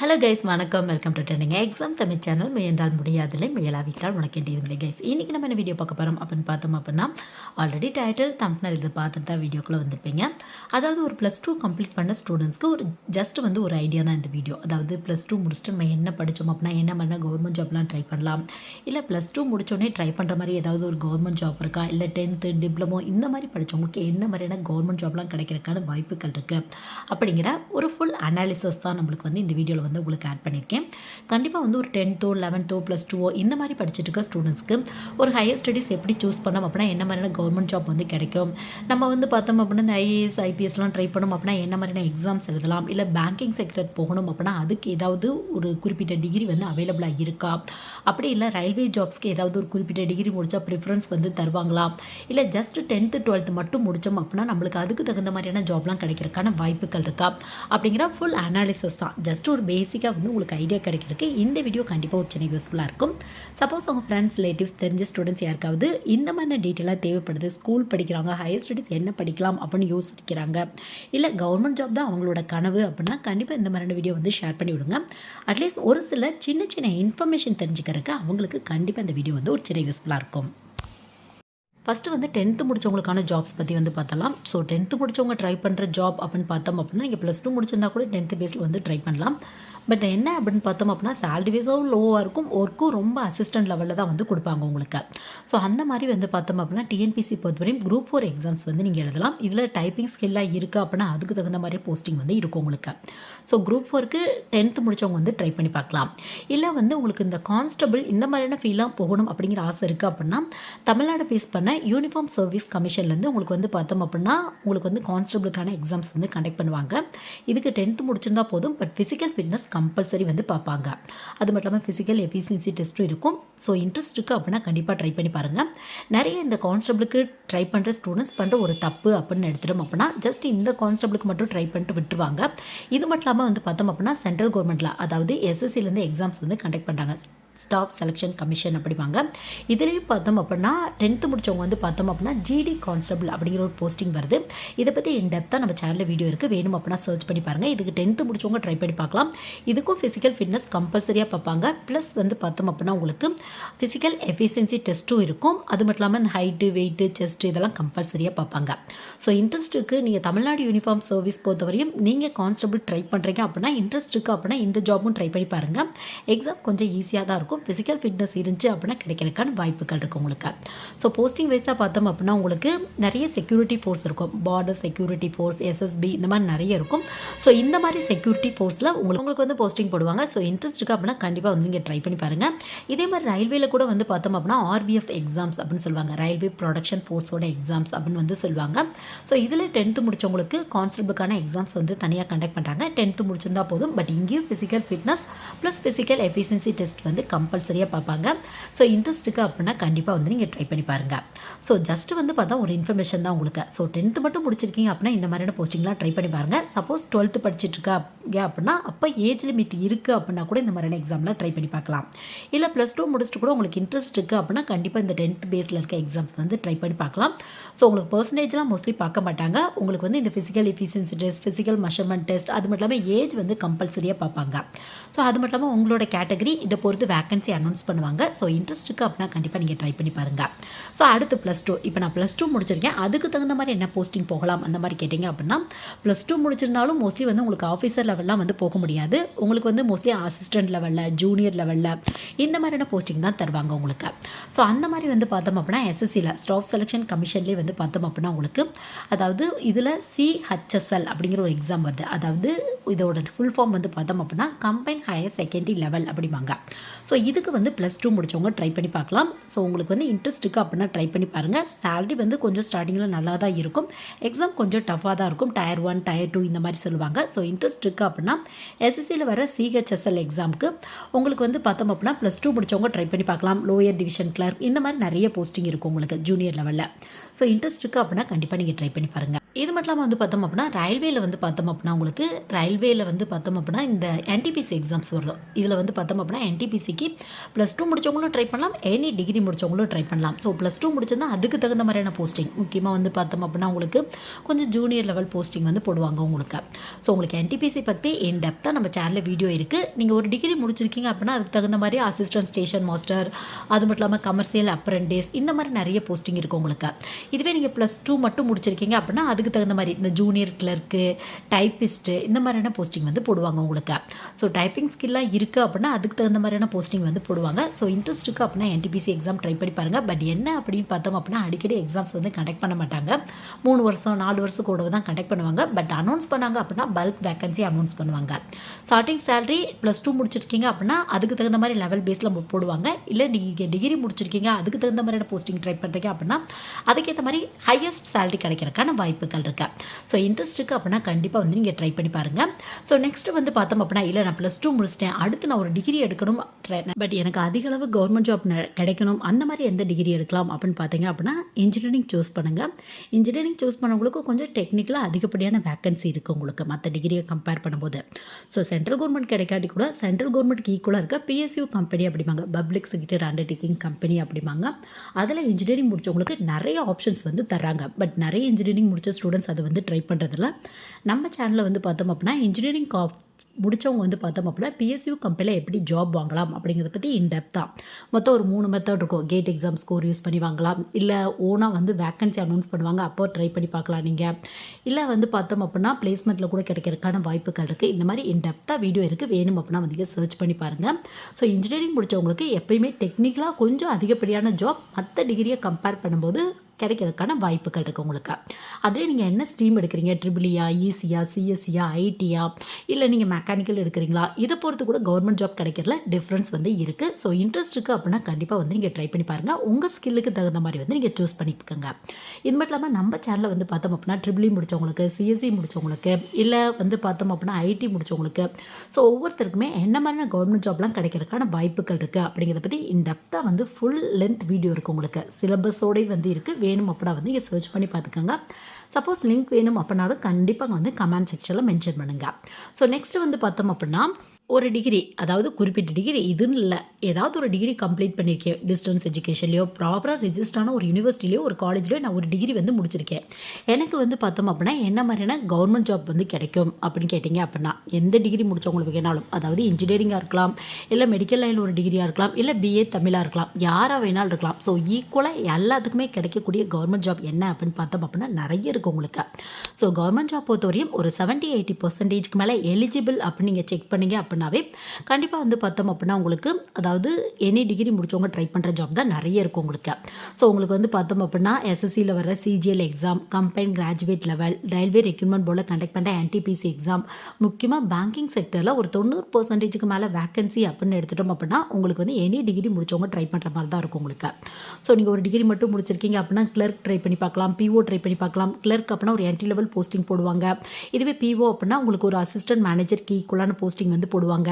Hello guys வணக்கம். Welcome to trending exam Tamil channel முயன்றால் முடியாதில்லை முயலாவிட்டால் உனக்கு வேண்டியதில்லை கைஸ் இன்றைக்கி நம்ம என்ன வீடியோ பார்க்க போகிறோம் அப்படின்னு பார்த்தோம் அப்படின்னா ஆல்ரெடி டைட்டில் தம்ப்னல் இதை பார்த்துட்டு தான் வீடியோக்குள்ளே வந்திருப்பீங்க. அதாவது ஒரு ப்ளஸ் டூ கம்ப்ளீட் பண்ண ஸ்டூடெண்ட்ஸ்க்கு ஒரு ஜஸ்ட் வந்து ஒரு ஐடியா தான் இந்த வீடியோ அதாவது ப்ளஸ் டூ முடிச்சுட்டு நம்ம என்ன படித்தோம் அப்படின்னா என்ன பண்ண கவர்மெண்ட் ஜாப்லாம் ட்ரை பண்ணலாம். இல்லை ப்ளஸ் டூ முடித்தோடனே ட்ரை பண்ணுற மாதிரி ஏதாவது ஒரு கவர்மெண்ட் ஜாப் இருக்கா? இல்லை டென்த்து டிப்ளமோ இந்த மாதிரி படித்தவங்களுக்கு என்ன மாதிரியான கவர்மெண்ட் ஜாப்லாம் கிடைக்கிறதுக்கான வாய்ப்புகள் இருக்குது அப்படிங்கிற ஒரு ஃபுல் அனாலிசஸ் தான் நம்மளுக்கு வந்து இந்த வீடியோவில் வந்து உங்களுக்கு ஆட் பண்ணியிருக்கேன் கண்டிப்பாக வந்து ஒரு டென்த்தோ லெவன்த்தோ ப்ளஸ் டூவோ இந்த மாதிரி படிச்சுட்டு இருக்க ஸ்டூடெண்ட்ஸ்க்கு ஒரு ஹையர் ஸ்டடீஸ் எப்படி சூஸ் பண்ணோம் அப்படின்னா என்ன மாதிரியான கவர்மெண்ட் ஜாப் வந்து கிடைக்கும்? நம்ம வந்து பார்த்தோம் அப்படின்னா இந்த ஐஏஎஸ் ஐபிஎஸ்லாம் ட்ரை பண்ணோம் அப்படின்னா என்ன மாதிரியான எக்ஸாம்ஸ் எழுதலாம்? இல்லை பேங்கிங் செக்டர் போகணும் அப்படின்னா அதுக்கு ஏதாவது ஒரு குறிப்பிட்ட டிகிரி வந்து அவைலபிளாக இருக்கா? அப்படி இல்லை ரயில்வே ஜாப்ஸ்க்கு ஏதாவது ஒரு குறிப்பிட்ட டிகிரி முடித்தா ப்ரிஃபரன்ஸ் வந்து தருவாங்களா? இல்லை ஜஸ்ட் டென்த்து டுவெல்த்து மட்டும் முடித்தோம் அப்படின்னா நம்மளுக்கு அதுக்கு தகுந்த மாதிரியான ஜாப்லாம் கிடைக்கிறதுக்கான வாய்ப்புகள் இருக்கா? அப்படிங்கிற ஃபுல் அனாலிசிஸ் தான். ஜஸ்ட் ஒரு பேசிக்காக வந்து உங்களுக்கு ஐடியா கிடைக்கிறதுக்கு இந்த வீடியோ கண்டிப்பாக ஒரு சின்ன யூஸ்ஃபுல்லாக இருக்கும். சப்போஸ் உங்கள் ஃப்ரெண்ட்ஸ் ரிலேட்டிவ்ஸ் தெரிஞ்ச ஸ்டூடெண்ட்ஸ் யாருக்காவது இந்த மாதிரி டீட்டெயிலாக தேவைப்படுது ஸ்கூல் படிக்கிறாங்க ஹையர் ஸ்டடீஸ் என்ன படிக்கலாம் அப்படின்னு யோசிக்கிறாங்க இல்லை கவர்மெண்ட் ஜாப் தான் அவங்களோட கனவு அப்படின்னா கண்டிப்பாக இந்த மாதிரியான வீடியோ வந்து ஷேர் பண்ணி விடுங்க. அட்லீஸ்ட் ஒரு சில சின்ன சின்ன இன்ஃபர்மேஷன் தெரிஞ்சுக்கிறதுக்கு அவங்களுக்கு கண்டிப்பாக இந்த வீடியோ வந்து ஒரு சின்ன யூஸ்ஃபுல்லாக இருக்கும். ஃபஸ்ட்டு வந்து டென்த்து முடித்தவங்களுக்கான ஜாப்ஸ் பற்றி வந்து பார்த்தலாம் ஸோ டென்த்து முடிச்சவங்க ட்ரை பண்ணுற ஜாப் அப்படின்னு பார்த்தோம் அப்படின்னா நீங்கள் ப்ளஸ் டூ முடிச்சிருந்தா கூட டென்த்து பேஸில் வந்து ட்ரை பண்ணலாம். பட் என்ன அப்படின்னு பார்த்தோம் அப்படின்னா சேலரி பேஸும் லோவாக இருக்கும். ஒர்க்கும் ரொம்ப அசிஸ்டன்ட் லெவலில் தான் வந்து கொடுப்பாங்க உங்களுக்கு. ஸோ அந்த மாதிரி வந்து பார்த்தோம் அப்படின்னா டிஎன்பிசி பொறுத்தவரையும் குரூப் ஃபோர் எக்ஸாம்ஸ் வந்து நீங்கள் எழுதலாம். இதில் டைப்பிங் ஸ்கில்லாக இருக்குது அப்படின்னா அதுக்கு தகுந்த மாதிரி போஸ்டிங் வந்து இருக்கும் உங்களுக்கு. ஸோ குரூப் ஃபோருக்கு டென்த்து முடித்தவங்க வந்து ட்ரை பண்ணி பார்க்கலாம். இல்லை வந்து உங்களுக்கு இந்த கான்ஸ்டபிள் இந்த மாதிரியான ஃபீலாக போகணும் அப்படிங்கிற ஆசை இருக்குது அப்படின்னா தமிழ்நாடு பேஸ் பண்ண யூனிஃபார்ம் சர்வீஸ் கமிஷன்லேருந்து உங்களுக்கு வந்து பார்த்தோம் அப்படின்னா உங்களுக்கு வந்து கான்ஸ்டபிளுக்கான எக்ஸாம்ஸ் வந்து கண்டக்ட் பண்ணுவாங்க. இதுக்கு டென்த்து முடிச்சிருந்தா போதும் பட் ஃபிசிக்கல் ஃபிட்னஸ் கம்பல்சரி வந்து பார்ப்பாங்க. அது மட்டும் இல்லாமல் ஃபிசிக்கல் எஃபிஷியன்சி டெஸ்ட்டும் இருக்கும். ஸோ இன்ட்ரெஸ்ட் இருக்குது அப்படின்னா கண்டிப்பாக ட்ரை பண்ணி பாருங்கள் நிறைய இந்த கான்ஸ்டபிளுக்கு ட்ரை பண்ணுற ஸ்டூடெண்ட்ஸ் பண்ணுற ஒரு தப்பு அப்படின்னு எடுத்துட்டோம் அப்படின்னா ஜஸ்ட் இந்த கான்ஸ்டபிளுக்கு மட்டும் ட்ரை பண்ணிட்டு விட்டுருவாங்க. இது மட்டும் இல்லாமல் வந்து பார்த்தோம் அப்படின்னா சென்ட்ரல் கவர்மெண்ட்டில் அதாவது எஸ்எஸ்சிலேருந்து எக்ஸாம்ஸ் வந்து கண்டக்ட் பண்ணுறாங்க ஸ்டாஃப் செலெக்ஷன் கமிஷன் அப்படிவாங்க இதுலேயும் பார்த்தோம் அப்படின்னா டென்த்து முடிச்சவங்க வந்து பார்த்தோம் அப்படின்னா ஜிடி கான்ஸ்டபிள் அப்படிங்கிற ஒரு போஸ்டிங் வருது. இதை பற்றி இன் டெப்த்தாக நம்ம சேனலில் வீடியோ இருக்குது வேணும் அப்படின்னா சர்ச் பண்ணி பாருங்கள் இதுக்கு டென்த்து முடிச்சவங்க ட்ரை பண்ணி பார்க்கலாம். இதுக்கும் ஃபிசிக்கல் ஃபிட்னஸ் கம்பல்சரியாக பார்ப்பாங்க. ப்ளஸ் வந்து பார்த்தோம் அப்படின்னா உங்களுக்கு ஃபிசிக்கல் எஃபிஷியன்சி டெஸ்ட்டும் இருக்கும். அது மட்டும் இல்லாமல் இந்த ஹைட்டு வெயிட்டு செஸ்ட் இதெல்லாம் கம்பல்சரியாக பார்ப்பாங்க. ஸோ இன்ட்ரெஸ்ட் இருக்குது நீங்கள் தமிழ்நாடு யூனிஃபார்ம் சர்வீஸ் பொறுத்தவரையும் நீங்கள் கான்ஸ்டபிள் ட்ரை பண்ணுறீங்க அப்படின்னா இன்ட்ரெஸ்ட் இருக்குது அப்படின்னா இந்த ஜாபும் ட்ரை பண்ணி பாருங்கள் எக்ஸாம் கொஞ்சம் ஈஸியாக தான் இருக்கும். ஃபிசிக்கல் ஃபிட்னஸ் இருந்துச்சு அப்படின்னா கிடைக்கிறதுக்கான வாய்ப்புகள் இருக்குது உங்களுக்கு. ஸோ போஸ்டிங் வைஸாக பார்த்தோம் அப்படின்னா உங்களுக்கு நிறைய செக்யூரிட்டி ஃபோர்ஸ் இருக்கும். பார்டர் செக்யூரிட்டி ஃபோர்ஸ் எஸ்எஸ்பி இந்த மாதிரி நிறைய இருக்கும். ஸோ இந்த மாதிரி செக்யூரிட்டி ஃபோர்ஸில் உங்களுக்கு உங்களுக்கு வந்து போஸ்டிங் போடுவாங்க. ஸோ இன்ட்ரெஸ்ட் இருக்குது அப்படின்னா கண்டிப்பாக வந்து நீங்கள் ட்ரை பண்ணி பாருங்கள் இதே மாதிரி ரயில்வேல கூட வந்து பார்த்தோம் அப்படின்னா ஆர்பிஎஃப் எக்ஸாம்ஸ் அப்படின்னு சொல்லுவாங்க. ரயில்வே ப்ரொடக்ஷன் ஃபோர்ஸோட எக்ஸாம்ஸ் அப்படின்னு வந்து சொல்லுவாங்க. ஸோ இதில் டென்த்து முடிச்சவங்களுக்கு கான்ஸ்டபிளுக்கான எக்ஸாம்ஸ் வந்து தனியாக கண்டக்ட் பண்ணுறாங்க டென்த்து முடிச்சிருந்தா போதும். பட் இங்கேயும் physical fitness plus physical efficiency test வந்து கம்பல்சரியாக பார்ப்பாங்க. ஸோ இன்ட்ரெஸ்ட்டுக்கு அப்படின்னா கண்டிப்பாக வந்து நீங்கள் ட்ரை பண்ணி பாருங்கள் ஸோ ஜஸ்ட் வந்து பார்த்தா ஒரு இன்ஃபர்மேஷன் தான் உங்களுக்கு. ஸோ டென்த்து மட்டும் முடிச்சிருக்கீங்க அப்படின்னா இந்த மாதிரியான போஸ்டிங்லாம் ட்ரை பண்ணி பாருங்கள் சப்போஸ் டுவெல்த்து படிச்சுட்டு இருக்கா அப்படின்னா அப்போ ஏஜ் லிமிட் இருக்குது அப்படின்னா கூட இந்த மாதிரியான எக்ஸாம்லாம் ட்ரை பண்ணி பார்க்கலாம். இல்லை ப்ளஸ் டூ முடிச்சுட்டு கூட உங்களுக்கு இன்ட்ரெஸ்ட் இருக்குது அப்படின்னா கண்டிப்பாக இந்த டென்த் பேஸில் இருக்க எக்ஸாம்ஸ் வந்து ட்ரை பண்ணி பார்க்கலாம். ஸோ உங்களுக்கு பர்சன்டேஜ்லாம் மோஸ்ட்லி பார்க்க மாட்டாங்க. உங்களுக்கு வந்து இந்த physical efficiency test physical measurement test அது மட்டும் இல்லாமல் ஏஜ் வந்து கம்பல்சரியாக பார்ப்பாங்க. ஸோ அது மட்டும் இல்லாமல் உங்களோட கேட்டகரி இதை பொறுத்து வேகன்சி அனௌன்ஸ் பண்ணுவாங்க. ஸோ இன்ட்ரெஸ்ட் இருக்குது அப்படின்னா கண்டிப்பாக நீங்கள் ட்ரை பண்ணி பாருங்கள் ஸோ அடுத்து ப்ளஸ் டூ இப்போ நான் ப்ளஸ் டூ முடிச்சிருக்கேன். அதுக்கு தகுந்த மாதிரி என்ன போஸ்டிங் போகலாம்? அந்த மாதிரி கேட்டிங்க அப்படின்னா ப்ளஸ் டூ முடிச்சிருந்தாலும் மோஸ்ட்லி வந்து உங்களுக்கு ஆஃபீஸர் லெவல்லாம் வந்து போக முடியாது. உங்களுக்கு வந்து மோஸ்ட்லி அசிஸ்டன்ட் லெவலில் ஜூனியர் லெவலில் இந்த மாதிரியான போஸ்டிங் தான் தருவாங்க உங்களுக்கு. ஸோ அந்த மாதிரி வந்து பார்த்தோம் அப்படின்னா எஸ்எஸ்சியில் ஸ்டாஃப் செலெக்ஷன் கமிஷன்லேயே வந்து பார்த்தோம் அப்படின்னா உங்களுக்கு அதாவது இதில் சிஹெச்எஸ்எல் அப்படிங்கிற ஒரு எக்ஸாம் வருது. அதாவது இதோட ஃபுல் ஃபார்ம் வந்து பார்த்தோம் அப்படின்னா கம்பைன் ஹையர் செகண்டரி லெவல் அப்படிம்பாங்க. ஸோ இதுக்கு வந்து ப்ளஸ் டூ முடிச்சவங்க ட்ரை பண்ணி பார்க்கலாம். ஸோ உங்களுக்கு வந்து இன்ட்ரெஸ்ட் இருக்குது அப்படின்னா ட்ரை பண்ணி பாருங்கள் சேலரி வந்து கொஞ்சம் ஸ்டார்டிங்கில் நல்லா தான் இருக்கும். எக்ஸாம் கொஞ்சம் டஃபாக தான் இருக்கும். டயர் ஒன் டயர் டூ இந்த மாதிரி சொல்லுவாங்க. ஸோ இன்ட்ரெஸ்ட் இருக்குது அப்படின்னா எஸ்எஸ்சியில் வர சிஹெச்எஸ்எல் எக்ஸாமுக்கு உங்களுக்கு வந்து பார்த்தோம் அப்படின்னா ப்ளஸ் டூ முடிச்சவங்க ட்ரை பண்ணி பார்க்கலாம். லோயர் டிவிஷன் கிளர்க் இந்த மாதிரி நிறைய போஸ்டிங் இருக்கும் உங்களுக்கு ஜூனியர் லெவலில் ஸோ இன்ட்ரெஸ்ட் இருக்குது அப்படின்னா கண்டிப்பாக நீங்கள் ட்ரை பண்ணி பாருங்கள் இது மட்டும் இல்லாமல் வந்து பார்த்தோம் அப்படின்னா ரயில்வேல வந்து பார்த்தோம் அப்படின்னா உங்களுக்கு ரயில்வேல வந்து பார்த்தோம் அப்படின்னா இந்த என்டிபிசி எக்ஸாம்ஸ் வரும் இதில் வந்து பார்த்தோம் அப்படின்னா என்டிபிசிக்கு ப்ளஸ் டூ முடிச்சவங்களும் ட்ரை பண்ணலாம். எனி டிகிரி முடிச்சவங்களும் ட்ரை பண்ணலாம். ஸோ ப்ளஸ் டூ முடிச்சிருந்தா அதுக்கு தகுந்த மாதிரியான போஸ்டிங் முக்கியமாக வந்து பார்த்தோம் அப்படின்னா உங்களுக்கு கொஞ்சம் ஜூனியர் லெவல் போஸ்டிங் வந்து போடுவாங்க உங்களுக்கு. ஸோ உங்களுக்கு என்டிபிசி பற்றி இன் டெப்த்தாக நம்ம சேனலில் வீடியோ இருக்குது நீங்கள் ஒரு டிகிரி முடிச்சிருக்கீங்க அப்படின்னா அதுக்கு தகுந்த மாதிரி அசிஸ்டன்ட் ஸ்டேஷன் மாஸ்டர் அது மட்டும் இல்லாமல் கமர்ஷியல் அப்ரண்டிஸ் இந்த மாதிரி நிறைய போஸ்டிங் இருக்குது உங்களுக்கு. இதுவே நீங்கள் ப்ளஸ் டூ மட்டும் முடிச்சிருக்கீங்க அப்படின்னா அதுக்கு தகுந்த மாதிரி இந்த ஜூனியர் கிளர்க்கு டைப்பிஸ்ட்டு இந்த மாதிரியான போஸ்டிங் வந்து போடுவாங்க உங்களுக்கு. ஸோ டைப்பிங் ஸ்கில்லாக இருக்குது அப்படின்னா அதுக்கு தகுந்த மாதிரியான போஸ்டிங் வந்து போடுவாங்க. ஸோ இன்ட்ரெஸ்ட் இருக்குது அப்படின்னா என்டிபிசி எக்ஸாம் ட்ரை பண்ணி பாருங்கள் பட் என்ன அப்படின்னு பார்த்தோம் அப்படின்னா அடிக்கடி எக்ஸாம்ஸ் வந்து கண்டக்ட் பண்ண மாட்டாங்க. மூணு வருஷம் நாலு வருஷம் கூட தான் கண்டக்ட் பண்ணுவாங்க. பட் அனௌன்ஸ் பண்ணாங்க அப்படின்னா பல்க் வேக்கன்சி அனௌன்ஸ் பண்ணுவாங்க. ஸ்டார்டிங் சேலரி ப்ளஸ் டூ முடிச்சிருக்கீங்க அப்படின்னா அதுக்கு தகுந்த மாதிரி லெவல் பேஸில் போடுவாங்க. இல்லை நீங்கள் டிகிரி முடிச்சிருக்கீங்க அதுக்கு தகுந்த மாதிரியான போஸ்டிங் ட்ரை பண்ணுறீங்க அப்படின்னா அதுக்கேற்ற மாதிரி ஹையஸ்ட் சேலரி கிடைக்கிறதுக்கான வாய்ப்புகள் இருக்கு? ஸோ இன்ட்ரெஸ்ட் இருக்குது அப்படின்னா கண்டிப்பாக வந்து நீங்கள் ட்ரை பண்ணி பாருங்கள் ஸோ நெக்ஸ்ட் வந்து பார்த்தோம் அப்படின்னா இல்லை நான் ப்ளஸ் டூ முடிச்சிட்டேன். அடுத்து நான் ஒரு டிகிரி எடுக்கணும். பட் எனக்கு அதிக அளவு கவர்மெண்ட் ஜாப் கிடைக்கணும். அந்த மாதிரி எந்த டிகிரி எடுக்கலாம் அப்படின்னு பார்த்தீங்க அப்படின்னா இன்ஜினியரிங் சூஸ் பண்ணுங்கள் இன்ஜினியரிங் சூஸ் பண்ணவங்களுக்கு கொஞ்சம் டெக்னிக்கலாக அதிகப்படியான வேக்கன்சி இருக்குது உங்களுக்கு. மற்ற டிகிரியை கம்பேர் பண்ணும்போது. ஸோ சென்ட்ரல் கவர்மெண்ட் கிடைக்காட்டி கூட சென்ட்ரல் கவர்மெண்ட்க்கு ஈக்குவலாக இருக்க பிஎஸ்யூ கம்பெனி அப்படிம்பாங்க. பப்ளிக் செக்டர் அண்டர்டேக்கிங் கம்பெனி அப்படிம்பாங்க. அதில் இன்ஜினியரிங் முடிச்சவங்களுக்கு நிறைய ஆப்ஷன்ஸ் வந்து தராங்க பட் நிறைய இன்ஜினியரிங் முடிச்ச ஸ்டூடெண்ட்ஸ் அதை வந்து ட்ரை பண்ணுறதில்ல நம்ம சேனலில் வந்து பார்த்தோம் அப்படின்னா இன்ஜினியரிங் கா முடித்தவங்க வந்து பார்த்தோம் அப்படின்னா பிஎஸ்யூ கம்பெனியில் எப்படி ஜாப் வாங்கலாம் அப்படிங்கிறத பற்றி இன்டெப்த்தாக மொத்தம் ஒரு மூணு மெத்தட் இருக்கும். கேட் எக்ஸாம் ஸ்கோர் யூஸ் பண்ணி வாங்கலாம். இல்லை ஓனாக வந்து வேக்கன்சி அனௌன்ஸ் பண்ணுவாங்க. அப்போ ட்ரை பண்ணி பார்க்கலாம் நீங்கள் இல்லை வந்து பார்த்தோம் அப்படின்னா பிளேஸ்மெண்ட்டில் கூட கிடைக்கிறதுக்கான வாய்ப்புகள் இருக்குது இந்த மாதிரி இன்டெப்த்தாக வீடியோ இருக்குது வேணும் அப்படின்னா வந்து சர்ச் பண்ணி பாருங்கள் ஸோ இன்ஜினியரிங் முடித்தவங்களுக்கு எப்பயுமே டெக்னிக்கலாக கொஞ்சம் அதிகப்படியான ஜாப் மற்ற டிகிரியை கம்பேர் பண்ணும்போது கிடைக்கிறதுக்கான வாய்ப்புகள் இருக்குது உங்களுக்கு. அதே நீங்கள் என்ன ஸ்ட்ரீம் எடுக்கிறீங்க? ட்ரிபிளியா e ஈஸியா சிஎஸ்சியா ஐடியா இல்லை நீங்கள் மெக்கானிக்கல் எடுக்கிறீங்களா? இதை பொறுத்து கூட கவர்மெண்ட் ஜாப் கிடைக்கிறதுல டிஃப்ரென்ஸ் வந்து இருக்குது ஸோ இன்ட்ரெஸ்ட் இருக்குது அப்படின்னா கண்டிப்பாக வந்து நீங்கள் ட்ரை பண்ணி பாருங்கள் உங்கள் ஸ்கில்லுக்கு தகுந்த மாதிரி வந்து நீங்கள் சூஸ் பண்ணிக்கோங்க. இது மட்டும் இல்லாமல் நம்ம சேனலில் வந்து பார்த்தோம் அப்படின்னா ட்ரிபிளி முடித்தவங்களுக்கு சிஎஸ்சி முடித்தவங்களுக்கு இல்லை வந்து பார்த்தோம் அப்படின்னா ஐடி முடித்தவங்களுக்கு ஸோ ஒவ்வொருத்தருக்குமே என்ன மாதிரியான கவர்மெண்ட் ஜாப்லாம் கிடைக்கிறதுக்கான வாய்ப்புகள் இருக்குது அப்படிங்கிறத பற்றி இன்டெப்த்தாக வந்து ஃபுல் லென்த் வீடியோ இருக்குது உங்களுக்கு. சிலபஸோடய வந்து இருக்குது வேணும் அப்படின்னா வந்து இங்கே சர்ச் பண்ணி பார்த்துக்கோங்க. சப்போஸ் லிங்க் வேணும் அப்படின்னாலும் கண்டிப்பாக வந்து கமெண்ட் செக்ஷனில் மென்ஷன் பண்ணுங்கள் ஸோ நெக்ஸ்ட் வந்து பார்த்தோம் அப்படின்னா ஒரு டிகிரி அதாவது குறிப்பிட்ட டிகிரி இதுன்னு இல்லை. ஏதாவது ஒரு டிகிரி கம்ப்ளீட் பண்ணியிருக்கேன் டிஸ்டன்ஸ் எஜுகேஷன்லையோ ப்ராப்பராக ரிஜிஸ்டான ஒரு யூனிவர்சிட்டிலையோ ஒரு காலேஜ்லேயோ நான் ஒரு டிகிரி வந்து முடிச்சிருக்கேன். எனக்கு வந்து பார்த்தோம் அப்படின்னா என்ன மாதிரியான கவர்மெண்ட் ஜாப் வந்து கிடைக்கும் அப்படின்னு கேட்டிங்க அப்படின்னா எந்த டிகிரி முடித்தவங்களுக்கு வேணாலும் அதாவது இன்ஜினியரிங்காக இருக்கலாம் இல்லை மெடிக்கல் லைனில் ஒரு டிகிரியாக இருக்கலாம் இல்லை பிஏ தமிழாக இருக்கலாம் யாராக வேணாலும் இருக்கலாம். ஸோ ஈக்குவலாக எல்லாத்துக்குமே கிடைக்கக்கூடிய கவர்மெண்ட் ஜாப் என்ன அப்படின்னு பார்த்தோம் அப்படின்னா நிறைய இருக்குது உங்களுக்கு. ஸோ கவர்மெண்ட் ஜாப் பொறுத்தவரையும் ஒரு செவன்ட்டி எயிட்டி பர்சன்டேஜ்க்கு மேலே எலிஜிபிள் அப்படின்னு நீங்கள் செக் பண்ணிங்க அப்படின்னா அப்படின்னாவே கண்டிப்பாக வந்து பார்த்தோம் அப்படின்னா உங்களுக்கு அதாவது எனி டிகிரி முடிச்சவங்க ட்ரை பண்ணுற ஜாப் தான் நிறைய இருக்கும் உங்களுக்கு. ஸோ உங்களுக்கு வந்து பார்த்தோம் அப்படின்னா எஸ்எஸ்சியில் வர CGL exam combine graduate level railway recruitment போர்டில் கண்டக்ட் பண்ணுற என்டிபிசி எக்ஸாம் முக்கியமாக பேங்கிங் செக்டரில் ஒரு தொண்ணூறு பர்சன்டேஜுக்கு மேலே வேக்கன்சி அப்படின்னு எடுத்துட்டோம் அப்படின்னா உங்களுக்கு வந்து எனி டிகிரி முடிச்சவங்க ட்ரை பண்ணுற மாதிரி தான் இருக்கும் உங்களுக்கு. ஸோ நீங்கள் ஒரு டிகிரி மட்டும் முடிச்சிருக்கீங்க அப்படின்னா கிளர்க் ட்ரை பண்ணி பார்க்கலாம் பிஓ ட்ரை பண்ணி பார்க்கலாம். கிளர்க் அப்படின்னா ஒரு என்ட்ரி லெவல் போஸ்டிங் போடுவாங்க. இதுவே பிஓ அப்படின்னா உங்களுக்கு ஒரு அசிஸ்டன்ட் மேனேஜருக்கு ஈக்குவலான போஸ்டிங் வந்து போடுவாங்க. சொல்லுவாங்க.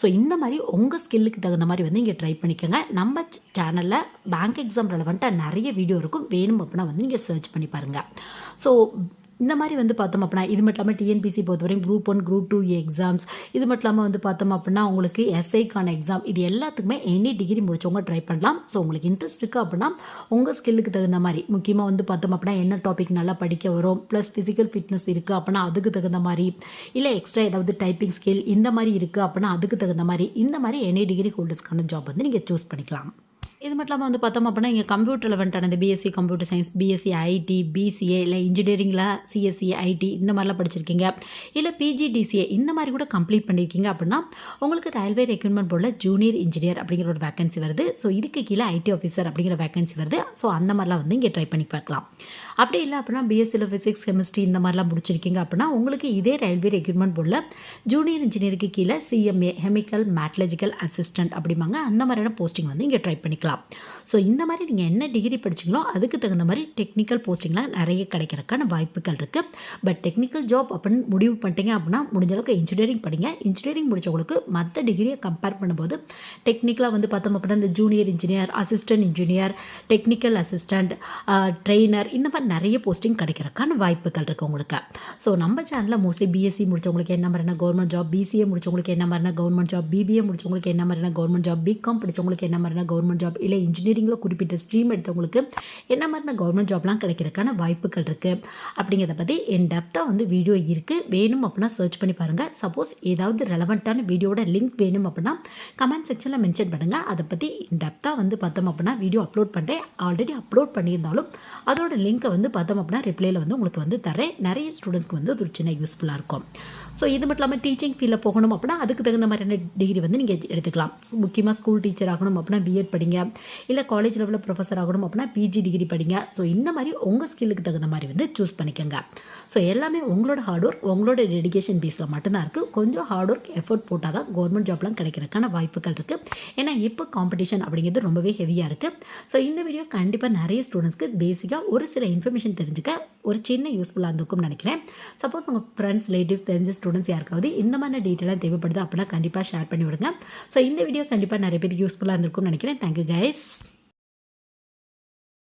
ஸோ இந்த மாதிரி உங்கள் ஸ்கில்லுக்கு தகுந்த மாதிரி வந்து இங்கே ட்ரை பண்ணிக்கோங்க. நம்ம சேனலில் பேங்க் எக்ஸாம் ரெலவெண்ட்டாக நிறைய வீடியோ இருக்கும். வேணும் அப்படின்னா வந்து நீங்கள் சர்ச் பண்ணி பாருங்கள் ஸோ இந்த மாதிரி வந்து பார்த்தோம் அப்படின்னா இது மட்டும் இல்லாமல் டிஎன்பிசி பொறுத்தவரையும் group one group two exams இது மட்டும் இல்லாமல் வந்து பார்த்தோம் அப்படின்னா உங்களுக்கு எஸ்ஐக்கான எக்ஸாம் இது எல்லாத்துக்குமே எனி டிகிரி முடிச்சவங்க ட்ரை பண்ணலாம். ஸோ உங்களுக்கு இன்ட்ரெஸ்ட் இருக்குது அப்படின்னா உங்கள் ஸ்கில்லுக்கு தகுந்த மாதிரி முக்கியமாக வந்து பார்த்தோம் அப்படின்னா என்ன டாபிக் நல்லா படிக்க வரும் ப்ளஸ் ஃபிசிக்கல் ஃபிட்னஸ் இருக்குது அப்படின்னா அதுக்கு தகுந்த மாதிரி இல்லை எக்ஸ்ட்ரா ஏதாவது டைப்பிங் ஸ்கில் இந்த மாதிரி இருக்குது அப்படின்னா அதுக்கு தகுந்த மாதிரி இந்த மாதிரி எனி டிகிரி ஹோல்டர்ஸ்க்கான ஜாப் வந்து நீங்கள் சூஸ் பண்ணிக்கலாம். இது மட்டும் இல்லாமல் வந்து பார்த்தோம் அப்படின்னா இங்கே கம்ப்யூட்டர் லெவன்ட்டான இந்த BSc computer science BSc IT BCA இல்லை இன்ஜினியரிங்கில் சிஎஸ்சி ஐடி இந்த மாதிரிலாம் படிச்சிருக்கீங்க. இல்லை பிஜிடிசிஏ இந்த மாதிரி கூட கம்ப்ளீட் பண்ணியிருக்கீங்க அப்படின்னா உங்களுக்கு ரயில்வே ரெக்ரூட்மெண்ட் போர்டில் ஜூனியர் இன்ஜினியர் அப்படிங்கிற ஒரு வேகன்சி வருது. ஸோ இதுக்கு கீழே ஐடி ஆஃபீஸர் அப்படிங்கிற வேகன்சி வருது. ஸோ அந்த மாதிரிலாம் வந்து இங்கே ட்ரை பண்ணி பார்க்கலாம். அப்படி இல்லை அப்படின்னா பிஎஸ்சியில் ஃபிசிக்ஸ் கெமிஸ்ட்ரி இந்த மாதிரிலாம் முடிச்சிருக்கீங்க அப்படின்னா உங்களுக்கு இதே ரயில்வே ரெக்ரூட்மெண்ட் போர்டில் ஜூனியர் இன்ஜினியருக்கு கீழே சிஎம்ஏ கெமிக்கல் மேட்லஜிக்கல் அசிஸ்டன்ட் அப்படிம்பாங்க. அந்த மாதிரியான போஸ்டிங் வந்து இங்கே ட்ரை பண்ணிக்கலாம். பண்ணிக்கலாம் ஸோ இந்த மாதிரி நீங்கள் என்ன டிகிரி படிச்சீங்களோ அதுக்கு தகுந்த மாதிரி டெக்னிக்கல் போஸ்டிங்லாம் நிறைய கிடைக்கிறதுக்கான வாய்ப்புகள் இருக்குது பட் டெக்னிக்கல் ஜாப் அப்படின்னு முடிவு பண்ணிட்டீங்க அப்படின்னா முடிஞ்ச அளவுக்கு இன்ஜினியரிங் படிங்க. இன்ஜினியரிங் முடித்தவங்களுக்கு மற்ற டிகிரியை கம்பேர் பண்ணும்போது டெக்னிக்கலாக வந்து பார்த்தோம் அப்படின்னா இந்த junior engineer assistant engineer technical assistant trainer இந்த மாதிரி நிறைய போஸ்டிங் கிடைக்கிறதுக்கான வாய்ப்புகள் இருக்குது உங்களுக்கு. ஸோ நம்ம சேனலில் மோஸ்ட்லி பிஎஸ்சி முடிச்சவங்களுக்கு என்ன மாதிரினா கவர்மெண்ட் ஜாப் பிசிஏ முடிச்சவங்களுக்கு என்ன மாதிரினா கவர்மெண்ட் ஜாப் பிபிஏ முடிச்சவங்களுக்கு என்ன மாதிரினா கவர்மெண்ட் ஜாப் பிகாம் படித்தவங்களுக்கு என்ன மாதிரினா கவர்மெண்ட் ஜாப் இல்லை இன்ஜினியரிங்கில் குறிப்பிட்ட ஸ்ட்ரீம் எடுத்தவங்களுக்கு என்ன மாதிரினா கவர்மெண்ட் ஜாப்லாம் கிடைக்கிறதுக்கான வாய்ப்புகள் இருக்குது அப்படிங்கிறத பற்றி என் டெப்த்தாக வந்து வீடியோ இருக்குது வேணும் அப்படின்னா சர்ச் பண்ணி பாருங்கள் சப்போஸ் ஏதாவது ரெலவெண்ட்டான வீடியோட லிங்க் வேணும் அப்படின்னா கமெண்ட் செக்ஷனில் மென்ஷன் பண்ணுங்கள் அதை பற்றி டெப்த்தாக வந்து பார்த்தோம் அப்படின்னா வீடியோ அப்லோட் பண்ணுறேன் ஆல்ரெடி அப்லோட் பண்ணியிருந்தாலும் அதோட லிங்க்கை வந்து பார்த்தோம் அப்படின்னா ரிப்ளைல வந்து உங்களுக்கு வந்து தரேன் நிறைய ஸ்டூடெண்ட்ஸ்க்கு வந்து ஒரு சின்ன யூஸ்ஃபுல்லாக இருக்கும். ஸோ இது மட்டும் இல்லாமல் டீச்சிங் ஃபீல்டில் போகணும் அப்படின்னா அதுக்கு தகுந்த மாதிரியான டிகிரி வந்து நீங்கள் எடுத்துக்கலாம். முக்கியமாக ஸ்கூல் டீச்சர் ஆகணும் அப்படின்னா பிஎட் படிங்க. இல்லை காலேஜ் லெவலில் ப்ரொஃபஸர் ஆகணும் அப்படின்னா பிஜி டிகிரி படிங்க. ஸோ இந்த மாதிரி உங்கள் ஸ்கில்லுக்கு தகுந்த மாதிரி வந்து சூஸ் பண்ணிக்கோங்க. ஸோ எல்லாமே உங்களோட ஹார்ட் ஒர்க் உங்களோட டெடிகேஷன் பேஸில் மட்டும்தான் இருக்குது கொஞ்சம் ஹார்ட் ஒர்க் எஃபோர்ட் போட்டால் தான் கவர்மெண்ட் ஜாப்லாம் கிடைக்கிறதுக்கான வாய்ப்புகள் இருக்குது ஏன்னா இப்போ காம்படிஷன் அப்படிங்கிறது ரொம்பவே ஹெவியாக இருக்குது ஸோ இந்த வீடியோ கண்டிப்பாக நிறைய ஸ்டூடெண்ட்ஸ்க்கு பேசிக்காக ஒரு சில இன்ஃபர்மேஷன் தெரிஞ்சுக்க ஒரு சின்ன யூஸ்ஃபுல்லாக இருந்திருக்கும்னு நினைக்கிறேன். சப்போஸ் உங்கள் ஃப்ரெண்ட்ஸ் ரிலேட்டிவ்ஸ் தெரிஞ்ச ஸ்டூடெண்ட்ஸ் யாருக்காவது இந்த மாதிரி டீட்டெயிலாக தேவைப்படுது அப்படின்னா கண்டிப்பாக ஷேர் பண்ணி விடுங்க. ஸோ இந்த வீடியோ கண்டிப்பாக நிறைய பேருக்கு யூஸ்ஃபுல்லாக இருந்திருக்கும்னு நினைக்கிறேன். Thank you guys